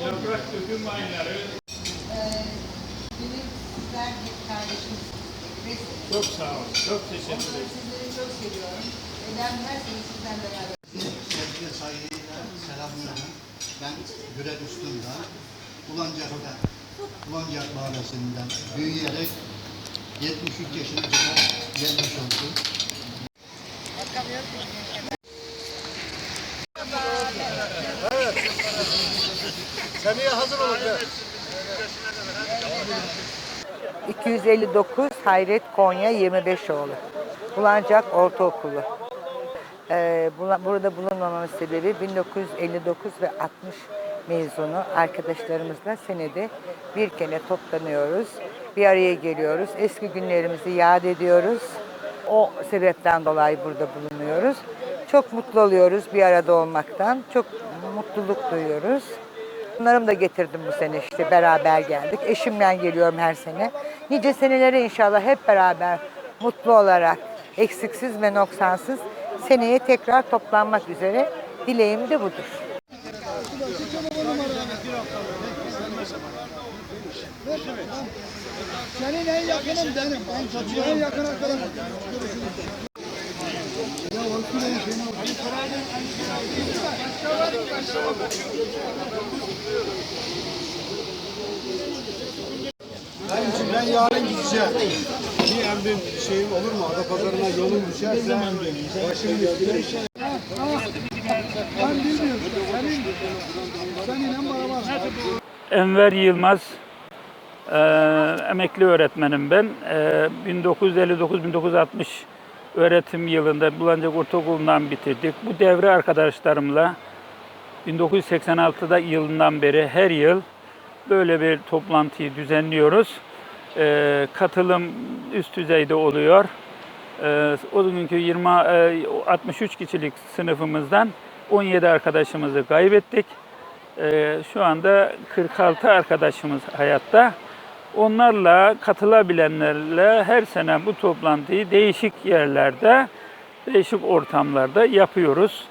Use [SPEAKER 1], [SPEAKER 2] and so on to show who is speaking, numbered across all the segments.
[SPEAKER 1] yaprak döküm ayları.
[SPEAKER 2] Benim sizler bir kardeşimiz.
[SPEAKER 1] Çok sağ olun. Çok teşekkür ederim.
[SPEAKER 2] sizleri çok seviyorum. Ve ben her sene sizden beraber.
[SPEAKER 3] Sevgi saygıyla selamlarım. Ben Gürel Üstündağ. Ulancak'ta, Ulancak Mahallesi'nden büyüyerek 73 yaşına kadar gelmiş oldum.
[SPEAKER 4] Seneye hazır olun.
[SPEAKER 5] 259 Hayret Konya 25 oğlu. Bulancak Ortaokulu. Ee, burada bulunmamamın sebebi 1959 ve 60 mezunu arkadaşlarımızla senede bir kere toplanıyoruz. Bir araya geliyoruz. Eski günlerimizi yad ediyoruz. O sebepten dolayı burada bulunuyoruz. Çok mutlu oluyoruz bir arada olmaktan. Çok mutluluk duyuyoruz. Bunlarımı da getirdim bu sene işte beraber geldik. Eşimle geliyorum her sene. Nice senelere inşallah hep beraber mutlu olarak eksiksiz ve noksansız seneye tekrar toplanmak üzere dileğim de budur.
[SPEAKER 6] Senin en yakının benim. En yakın arkadaşım. Ya o süreyi seni
[SPEAKER 4] Ben, ben yarın gideceğim. Bir emrin şeyim olur mu? Adapazarı'na yolum düşerse başım üstüne.
[SPEAKER 6] Ben bilmiyorum. Senin, seninle beraber.
[SPEAKER 1] Enver Yılmaz, eee, emekli öğretmenim ben. Eee, 1959-1960 öğretim yılında Bulancak Ortaokulu'ndan bitirdik. Bu devre arkadaşlarımla 1986'da yılından beri her yıl böyle bir toplantıyı düzenliyoruz. Eee, katılım üst düzeyde oluyor. Eee, o günkü 20 eee, 63 kişilik sınıfımızdan 17 arkadaşımızı kaybettik. Ee, şu anda 46 arkadaşımız hayatta. Onlarla katılabilenlerle her sene bu toplantıyı değişik yerlerde, değişik ortamlarda yapıyoruz.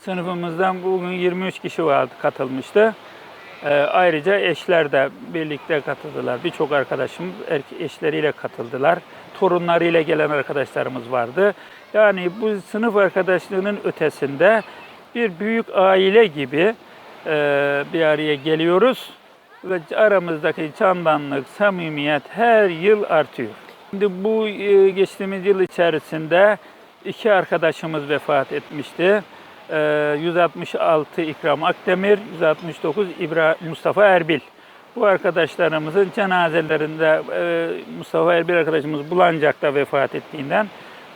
[SPEAKER 1] Sınıfımızdan bugün 23 kişi vardı katılmıştı. Ee, ayrıca eşler de birlikte katıldılar. Birçok arkadaşım erke- eşleriyle katıldılar. Torunlarıyla gelen arkadaşlarımız vardı. Yani bu sınıf arkadaşlığının ötesinde bir büyük aile gibi e, bir araya geliyoruz ve aramızdaki candanlık, samimiyet her yıl artıyor. Şimdi bu e, geçtiğimiz yıl içerisinde iki arkadaşımız vefat etmişti. E, 166 İkram Akdemir, 169 İbra Mustafa Erbil. Bu arkadaşlarımızın cenazelerinde e, Mustafa Erbil arkadaşımız Bulancak'ta vefat ettiğinden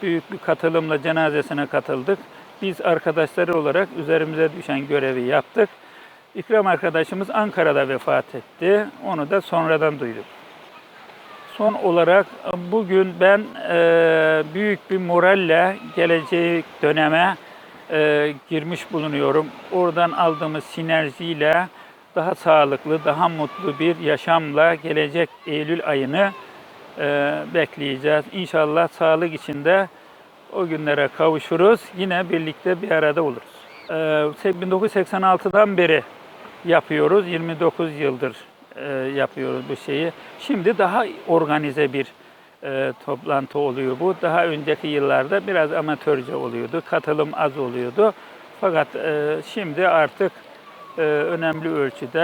[SPEAKER 1] büyük bir katılımla cenazesine katıldık. Biz arkadaşları olarak üzerimize düşen görevi yaptık. İkram arkadaşımız Ankara'da vefat etti. Onu da sonradan duyduk. Son olarak bugün ben e, büyük bir moralle geleceği döneme e, girmiş bulunuyorum. Oradan aldığımız sinerjiyle daha sağlıklı, daha mutlu bir yaşamla gelecek Eylül ayını e, bekleyeceğiz. İnşallah sağlık içinde o günlere kavuşuruz. Yine birlikte bir arada oluruz. E, 1986'dan beri yapıyoruz. 29 yıldır e, yapıyoruz bu şeyi. Şimdi daha organize bir e, toplantı oluyor bu. Daha önceki yıllarda biraz amatörce oluyordu. Katılım az oluyordu. Fakat e, şimdi artık önemli ölçüde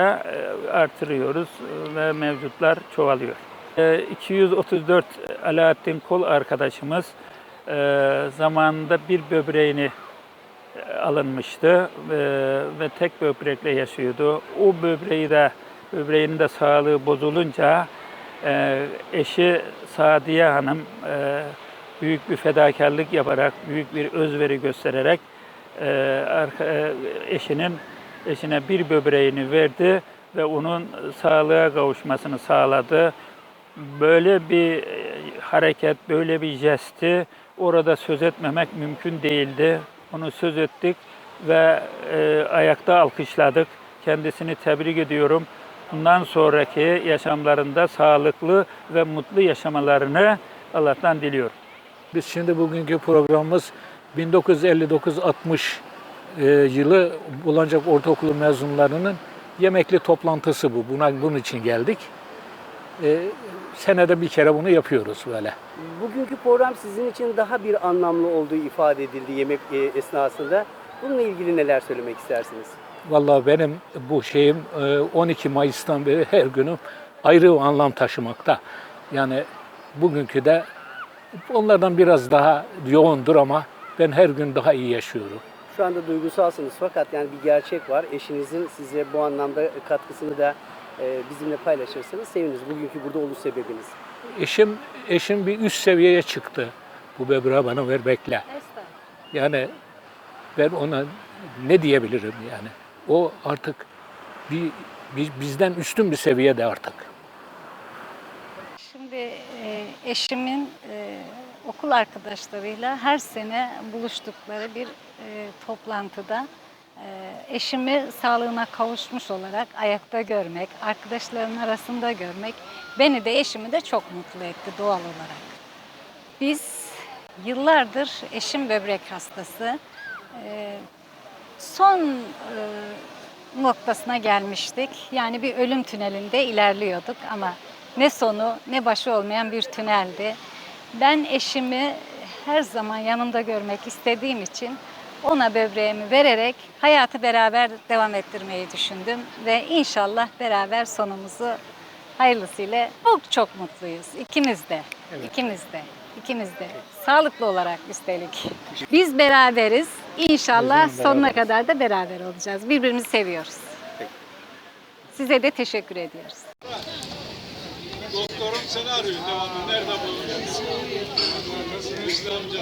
[SPEAKER 1] artırıyoruz ve mevcutlar çoğalıyor. E, 234 Alaaddin Kol arkadaşımız zamanında bir böbreğini alınmıştı ve tek böbrekle yaşıyordu. O böbreği de böbreğinin de sağlığı bozulunca e, eşi Sadiye Hanım e, büyük bir fedakarlık yaparak, büyük bir özveri göstererek e, eşinin eşine bir böbreğini verdi ve onun sağlığa kavuşmasını sağladı. Böyle bir hareket, böyle bir jesti orada söz etmemek mümkün değildi. Onu söz ettik ve e, ayakta alkışladık. Kendisini tebrik ediyorum. Bundan sonraki yaşamlarında sağlıklı ve mutlu yaşamalarını Allah'tan diliyorum.
[SPEAKER 7] Biz şimdi bugünkü programımız 1959-60 e, yılı Bulancak Ortaokulu mezunlarının yemekli toplantısı bu. Buna bunun için geldik. E, senede bir kere bunu yapıyoruz böyle.
[SPEAKER 8] Bugünkü program sizin için daha bir anlamlı olduğu ifade edildi yemek e, esnasında. Bununla ilgili neler söylemek istersiniz?
[SPEAKER 7] Vallahi benim bu şeyim e, 12 Mayıs'tan beri her günüm ayrı bir anlam taşımakta. Yani bugünkü de onlardan biraz daha yoğundur ama ben her gün daha iyi yaşıyorum.
[SPEAKER 8] Şu anda duygusalsınız fakat yani bir gerçek var. Eşinizin size bu anlamda katkısını da bizimle paylaşırsanız seviniriz. Bugünkü burada oluş sebebiniz.
[SPEAKER 7] Eşim eşim bir üst seviyeye çıktı bu böbreği bana vermekle. Yani ben ona ne diyebilirim yani? O artık bir, bir- bizden üstün bir seviyede artık.
[SPEAKER 9] Şimdi e, eşimin e, okul arkadaşlarıyla her sene buluştukları bir e, toplantıda e, eşimi sağlığına kavuşmuş olarak ayakta görmek, arkadaşların arasında görmek beni de eşimi de çok mutlu etti doğal olarak. Biz yıllardır eşim böbrek hastası. E, son e, noktasına gelmiştik. Yani bir ölüm tünelinde ilerliyorduk ama ne sonu ne başı olmayan bir tüneldi. Ben eşimi her zaman yanımda görmek istediğim için ona böbreğimi vererek hayatı beraber devam ettirmeyi düşündüm ve inşallah beraber sonumuzu hayırlısıyla çok çok mutluyuz ikimiz de. İkimiz de. İkimiz de. Sağlıklı olarak üstelik. Biz beraberiz. İnşallah sonuna kadar da beraber olacağız. Birbirimizi seviyoruz. Size de teşekkür ediyoruz.
[SPEAKER 4] Doktorum seni arıyor devamlı. Nerede bu? Nasılsın Hüsnü amca?